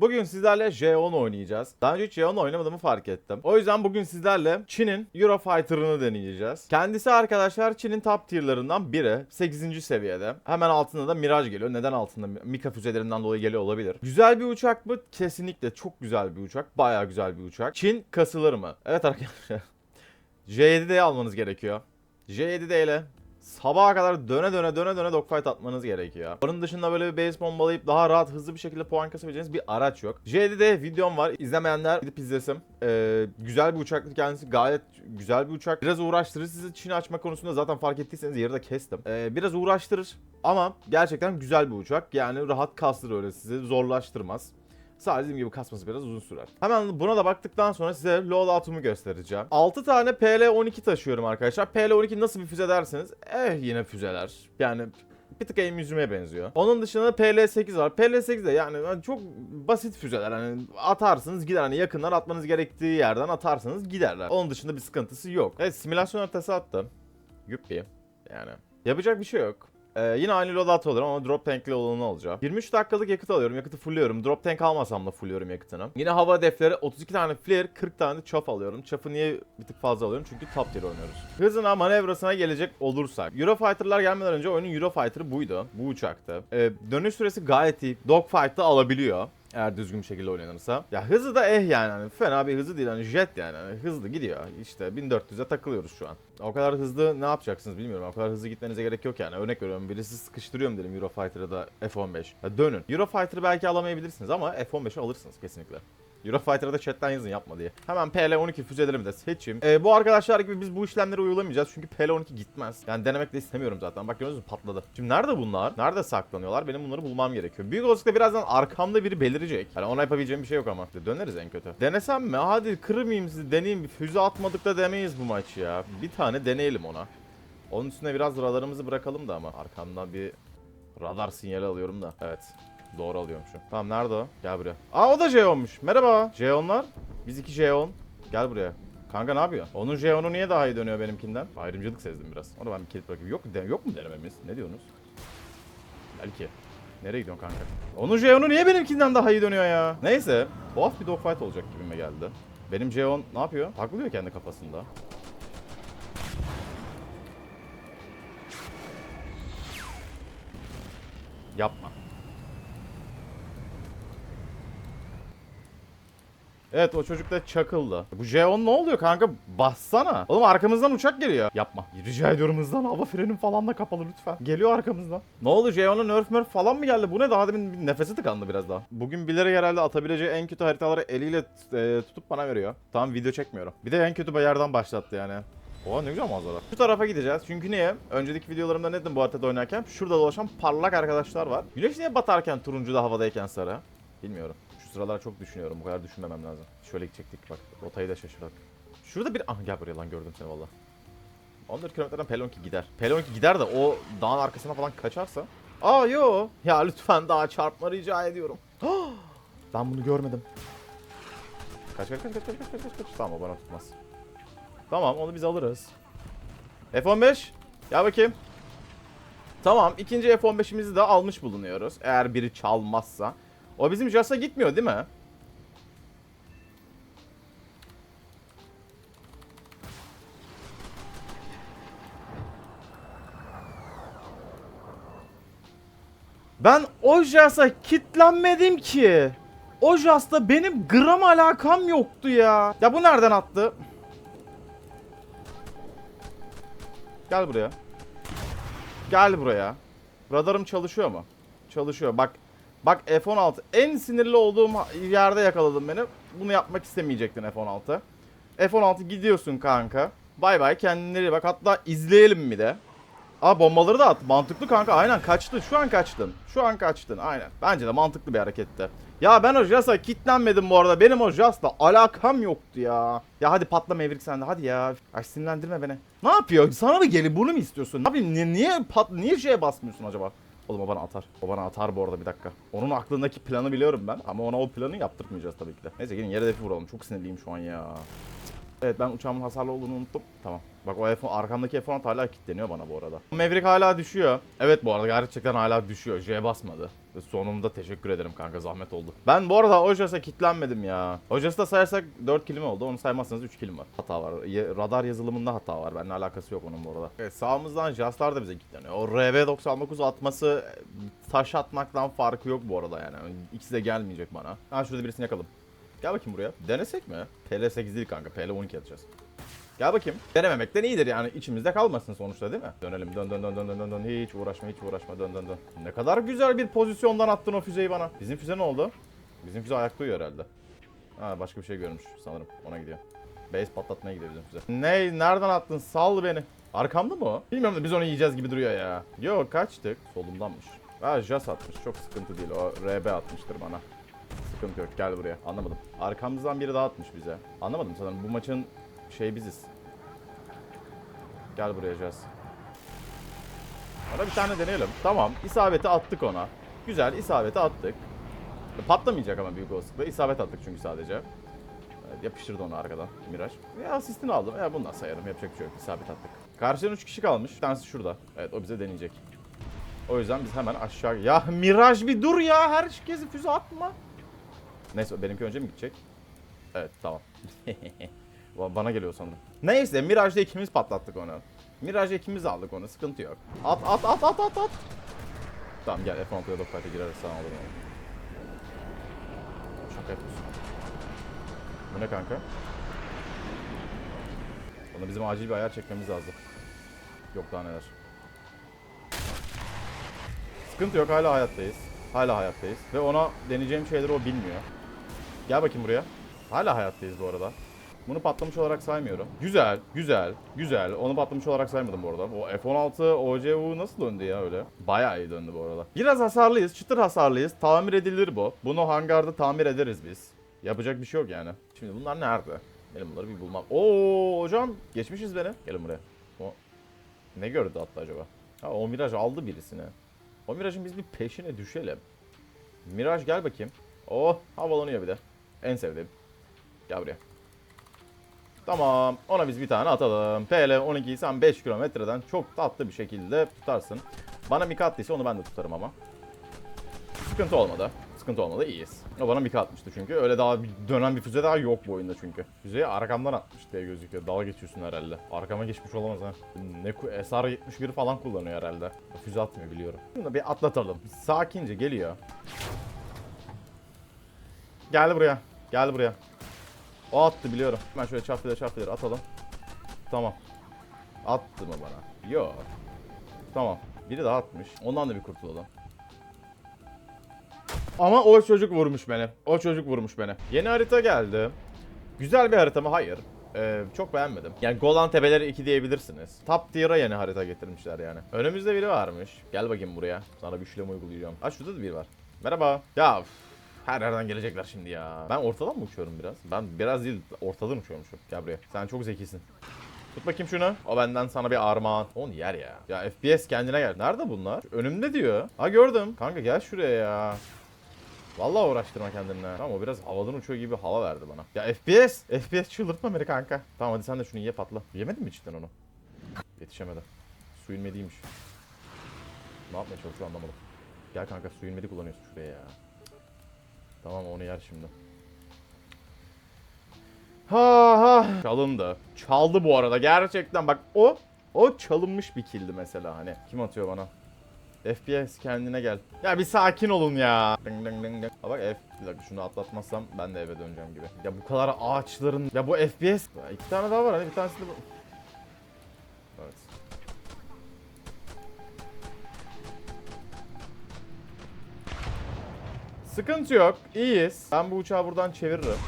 Bugün sizlerle J10 oynayacağız. Daha önce hiç J10 oynamadığımı fark ettim. O yüzden bugün sizlerle Çin'in Eurofighter'ını deneyeceğiz. Kendisi arkadaşlar Çin'in top tier'larından biri. 8. seviyede. Hemen altında da Mirage geliyor. Neden altında? Mika füzelerinden dolayı geliyor olabilir. Güzel bir uçak mı? Kesinlikle çok güzel bir uçak. Bayağı güzel bir uçak. Çin kasılır mı? Evet arkadaşlar. J7'de almanız gerekiyor. J7'de ile sabaha kadar döne döne döne döne dogfight atmanız gerekiyor. Onun dışında böyle bir base bombalayıp daha rahat hızlı bir şekilde puan kasabileceğiniz bir araç yok. J7'de videom var. İzlemeyenler gidip izlesin. Ee, güzel bir uçaktır kendisi. Gayet güzel bir uçak. Biraz uğraştırır sizi Çin'i açma konusunda zaten fark ettiyseniz yarıda kestim. Ee, biraz uğraştırır ama gerçekten güzel bir uçak. Yani rahat kastırır öyle sizi zorlaştırmaz. Sadece dediğim gibi kasması biraz uzun sürer. Hemen buna da baktıktan sonra size loadout'umu göstereceğim. 6 tane PL-12 taşıyorum arkadaşlar. PL-12 nasıl bir füze derseniz eh yine füzeler. Yani bir tık aim yüzüme benziyor. Onun dışında PL8 var. PL8 de yani çok basit füzeler. Hani atarsınız gider. Hani yakından atmanız gerektiği yerden atarsanız giderler. Onun dışında bir sıkıntısı yok. Evet simülasyon haritası attım. Yuppi. Yani yapacak bir şey yok. Ee, yine aynı loadout alıyorum ama drop tankli olanı alacağım. 23 dakikalık yakıt alıyorum. Yakıtı fullüyorum. Drop tank almasam da fullüyorum yakıtını. Yine hava hedefleri 32 tane flare, 40 tane de chaff alıyorum. Chaff'ı niye bir tık fazla alıyorum? Çünkü top tier oynuyoruz. Hızına, manevrasına gelecek olursak. Eurofighter'lar gelmeden önce oyunun Eurofighter'ı buydu. Bu uçaktı. Ee, dönüş süresi gayet iyi. Dogfight'ta alabiliyor. Eğer düzgün bir şekilde oynanırsa. Ya hızı da eh yani. Hani fena bir hızı değil. Hani jet yani. Hani hızlı gidiyor. İşte 1400'e takılıyoruz şu an. O kadar hızlı ne yapacaksınız bilmiyorum. O kadar hızlı gitmenize gerek yok yani. Örnek veriyorum. Birisi sıkıştırıyorum dedim Eurofighter'a da F-15. Ya dönün. Eurofighter'ı belki alamayabilirsiniz ama F-15'i alırsınız kesinlikle. Eurofighter'a da chatten yazın yapma diye. Hemen PL-12 füzelerimi de seçeyim. Ee, bu arkadaşlar gibi biz bu işlemleri uygulamayacağız çünkü PL-12 gitmez. Yani denemek de istemiyorum zaten. Bak gördünüz mü patladı. Şimdi nerede bunlar? Nerede saklanıyorlar? Benim bunları bulmam gerekiyor. Büyük olasılıkla birazdan arkamda biri belirecek. Yani ona yapabileceğim bir şey yok ama. Döneriz en kötü. Denesem mi? Hadi kırmayayım sizi deneyeyim. Bir füze atmadık da demeyiz bu maçı ya. Bir tane deneyelim ona. Onun üstüne biraz radarımızı bırakalım da ama. Arkamdan bir radar sinyali alıyorum da. Evet. Doğru alıyormuşum. Tamam nerede o? Gel buraya. Aa o da J10'muş. Merhaba. J10'lar. Biz iki J10. Gel buraya. Kanka ne yapıyor? Onun J10'u niye daha iyi dönüyor benimkinden? Ayrımcılık sezdim biraz. Onu ben bir kilit bırakayım. Yok, de- yok mu denememiz? Ne diyorsunuz? Belki. Nereye gidiyorsun kanka? Onun J10'u niye benimkinden daha iyi dönüyor ya? Neyse. Tuhaf bir dogfight olacak gibime geldi. Benim J10 ne yapıyor? Taklıyor kendi kafasında. Yapma. Evet o çocuk da çakıldı. Bu J10 ne oluyor kanka? Bassana. Oğlum arkamızdan uçak geliyor. Yapma. Rica ediyorum hızlan. Hava frenin falan da kapalı lütfen. Geliyor arkamızdan. Ne oldu J10'a nerf nerf falan mı geldi? Bu ne? Daha demin nefesi tıkandı biraz daha. Bugün bilerek herhalde atabileceği en kötü haritaları eliyle e, tutup bana veriyor. Tamam video çekmiyorum. Bir de en kötü yerden başlattı yani. Oha ne güzel manzara. Şu tarafa gideceğiz. Çünkü niye? Önceki videolarımda ne dedim bu haritada oynarken? Şurada dolaşan parlak arkadaşlar var. Güneş niye batarken turuncu da havadayken sarı? Bilmiyorum. Sıralar çok düşünüyorum. Bu kadar düşünmemem lazım. Şöyle gidecektik bak. Rotayı da şaşırak. Şurada bir... Ah gel buraya lan gördüm seni valla. 14 kilometreden Pelonki gider. Pelonki gider de o dağın arkasına falan kaçarsa. Aa yo. Ya lütfen daha çarpma rica ediyorum. ben bunu görmedim. Kaç kaç kaç kaç kaç kaç kaç kaç. Tamam o bana tutmaz. Tamam onu biz alırız. F15. Gel bakayım. Tamam ikinci F15'imizi de almış bulunuyoruz. Eğer biri çalmazsa. O bizim JAS'a gitmiyor değil mi? Ben o JAS'a kitlenmedim ki. O JAS'ta benim gram alakam yoktu ya. Ya bu nereden attı? Gel buraya. Gel buraya. Radarım çalışıyor mu? Çalışıyor. Bak Bak F16 en sinirli olduğum yerde yakaladın beni. Bunu yapmak istemeyecektin F16. F16 gidiyorsun kanka. Bay bay kendine bak. Hatta izleyelim mi de. Aa bombaları da at. Mantıklı kanka. Aynen kaçtın. Şu an kaçtın. Şu an kaçtın. Aynen. Bence de mantıklı bir hareketti. Ya ben o Jas'a kitlenmedim bu arada. Benim o Jas'la alakam yoktu ya. Ya hadi patla Mevrik sen de hadi ya. Ay sinirlendirme beni. Ne yapıyor? Sana mı gelip bunu mu istiyorsun? Abi niye, niye, pat, niye şeye basmıyorsun acaba? Oğlum o bana atar. O bana atar bu arada bir dakika. Onun aklındaki planı biliyorum ben. Ama ona o planı yaptırmayacağız tabii ki de. Neyse gelin yere defi vuralım. Çok sinirliyim şu an ya. Evet ben uçağımın hasarlı olduğunu unuttum. Tamam. Bak o F arkamdaki F16 hala kilitleniyor bana bu arada. Maverick hala düşüyor. Evet bu arada gerçekten hala düşüyor. J basmadı. Sonunda teşekkür ederim kanka zahmet oldu. Ben bu arada Ojas'a kilitlenmedim ya. Ojas'ı da sayarsak 4 kilim oldu. Onu saymazsanız 3 kilim var. Hata var. Radar yazılımında hata var. Benimle alakası yok onun bu arada. Evet, sağımızdan Jaslar da bize kilitleniyor. O RB99 atması e, taş atmaktan farkı yok bu arada yani. İkisi de gelmeyecek bana. Ha şurada birisini yakalım. Gel bakayım buraya. Denesek mi? PL8 değil kanka. PL12 atacağız. Gel bakayım. Denememekten iyidir yani içimizde kalmasın sonuçta değil mi? Dönelim dön dön dön dön dön dön. Hiç uğraşma hiç uğraşma dön dön dön. Ne kadar güzel bir pozisyondan attın o füzeyi bana. Bizim füze ne oldu? Bizim füze ayakta uyuyor herhalde. Ha başka bir şey görmüş sanırım. Ona gidiyor. Base patlatmaya gidiyor bizim füze. Ne? Nereden attın? Sal beni. Arkamda mı o? Bilmiyorum da biz onu yiyeceğiz gibi duruyor ya. Yok kaçtık. Solumdanmış. Ha Jas atmış. Çok sıkıntı değil. O RB atmıştır bana. Sıkıntı yok. Gel buraya. Anlamadım. Arkamızdan biri daha atmış bize. Anlamadım sanırım. Bu maçın şey biziz. Gel buraya Jazz. Ona bir tane deneyelim. Tamam. isabeti attık ona. Güzel. isabeti attık. Patlamayacak ama büyük olasılıkla. İsabet attık çünkü sadece. Evet, yapıştırdı onu arkadan Miraç. Ya asistini aldım. Ya bundan sayarım. Yapacak bir şey yok. İsabet attık. Karşıdan 3 kişi kalmış. Bir tanesi şurada. Evet o bize deneyecek. O yüzden biz hemen aşağı... Ya Miraj bir dur ya. Herkesi füze atma. Neyse benimki önce mi gidecek? Evet tamam. Ba- Bana geliyor sanırım. Neyse Mirage'da ikimiz patlattık onu. Mirage'da ikimiz aldık onu. Sıkıntı yok. At at at at at at. Tamam gel F16'ya dogfight'e gireriz sana olur yani. Şaka yapıyorsun. Bu ne kanka? Onu bizim acil bir ayar çekmemiz lazım. Yok daha neler. Sıkıntı yok hala hayattayız. Hala hayattayız. Ve ona deneyeceğim şeyleri o bilmiyor. Gel bakayım buraya. Hala hayattayız bu arada. Bunu patlamış olarak saymıyorum. Güzel, güzel, güzel. Onu patlamış olarak saymadım bu arada. O F-16 OCU nasıl döndü ya öyle? Bayağı iyi döndü bu arada. Biraz hasarlıyız, çıtır hasarlıyız. Tamir edilir bu. Bunu hangarda tamir ederiz biz. Yapacak bir şey yok yani. Şimdi bunlar nerede? Benim bunları bir bulmam. Oo hocam geçmişiz beni. Gelin buraya. O ne gördü hatta acaba? Ha o Miraj aldı birisini. O Miraj'ın biz bir peşine düşelim. Miraj gel bakayım. Oh havalanıyor bir de. En sevdiğim. Gel buraya. Tamam. Ona biz bir tane atalım. PL 12'yi sen 5 kilometreden çok tatlı bir şekilde tutarsın. Bana mika attıysa onu ben de tutarım ama. Sıkıntı olmadı. Sıkıntı olmadı. iyiyiz. O bana mika atmıştı çünkü. Öyle daha bir dönen bir füze daha yok bu oyunda çünkü. Füzeyi arkamdan atmış diye gözüküyor. Dalga geçiyorsun herhalde. Arkama geçmiş olamaz ha. Ne ku- SR-71 falan kullanıyor herhalde. Füze atmıyor biliyorum. Bunu bir atlatalım. Sakince geliyor. Gel buraya. Gel buraya. O attı biliyorum. Ben şöyle çarpıda çarpıda atalım. Tamam. Attı mı bana? Yok. Tamam. Biri daha atmış. Ondan da bir kurtulalım. Ama o çocuk vurmuş beni. O çocuk vurmuş beni. Yeni harita geldi. Güzel bir harita mı? Hayır. Ee, çok beğenmedim. Yani Golan Tepeleri 2 diyebilirsiniz. Top tier'a yeni harita getirmişler yani. Önümüzde biri varmış. Gel bakayım buraya. Sana bir işlem uygulayacağım. Aa şurada da biri var. Merhaba. Ya her yerden gelecekler şimdi ya. Ben ortadan mı uçuyorum biraz? Ben biraz değil ortadan uçuyormuşum. Buraya. Sen çok zekisin. Tut bakayım şunu. O benden sana bir armağan. Onu yer ya. Ya FPS kendine gel. Nerede bunlar? Önümde diyor. Ha gördüm. Kanka gel şuraya ya. Vallahi uğraştırma kendine. Tamam o biraz havadan uçuyor gibi hava verdi bana. Ya FPS. FPS çıldırtma beni kanka. Tamam hadi sen de şunu ye patla. Yemedin mi cidden onu? Yetişemedi. Su inmediymiş. Ne yapmaya çalışıyor anlamadım. Gel kanka su inmedi kullanıyorsun şuraya ya. Tamam onu yer şimdi. Ha ha. Çalındı. Çaldı bu arada gerçekten bak o o çalınmış bir kildi mesela hani. Kim atıyor bana? FPS kendine gel. Ya bir sakin olun ya. Ding ding ding ding. Bak F bir dakika şunu atlatmazsam ben de eve döneceğim gibi. Ya bu kadar ağaçların ya bu FPS Ya iki tane daha var hani bir tanesi de bu. Sıkıntı yok. İyiyiz. Ben bu uçağı buradan çeviririm.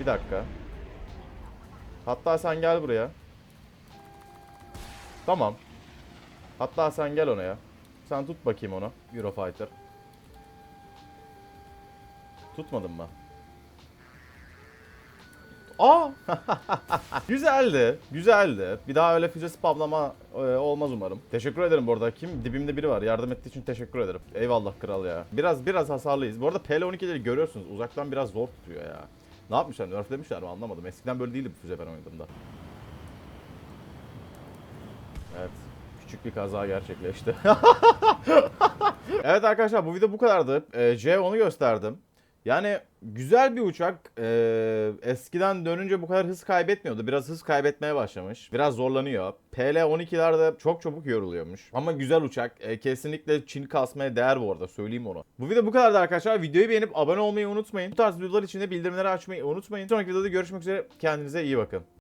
Bir dakika. Hatta sen gel buraya. Tamam. Hatta sen gel ona ya. Sen tut bakayım onu. Eurofighter. Tutmadın mı? Aa! güzeldi. Güzeldi. Bir daha öyle füze spamlama e, olmaz umarım. Teşekkür ederim bu arada. Kim? Dibimde biri var. Yardım ettiği için teşekkür ederim. Eyvallah kral ya. Biraz biraz hasarlıyız. Bu arada PL12'leri görüyorsunuz. Uzaktan biraz zor tutuyor ya. Ne yapmışlar? Nerflemişler mi anlamadım. Eskiden böyle değildi bu füze ben oynadığımda. Evet. Küçük bir kaza gerçekleşti. evet arkadaşlar bu video bu kadardı. Ee, J10'u gösterdim. Yani güzel bir uçak. Ee, eskiden dönünce bu kadar hız kaybetmiyordu. Biraz hız kaybetmeye başlamış. Biraz zorlanıyor. PL-12'lerde çok çabuk yoruluyormuş. Ama güzel uçak. Ee, kesinlikle Çin kasmaya değer bu arada. Söyleyeyim onu. Bu video bu kadardı arkadaşlar. Videoyu beğenip abone olmayı unutmayın. Bu tarz videolar için de bildirimleri açmayı unutmayın. Sonraki videoda görüşmek üzere. Kendinize iyi bakın.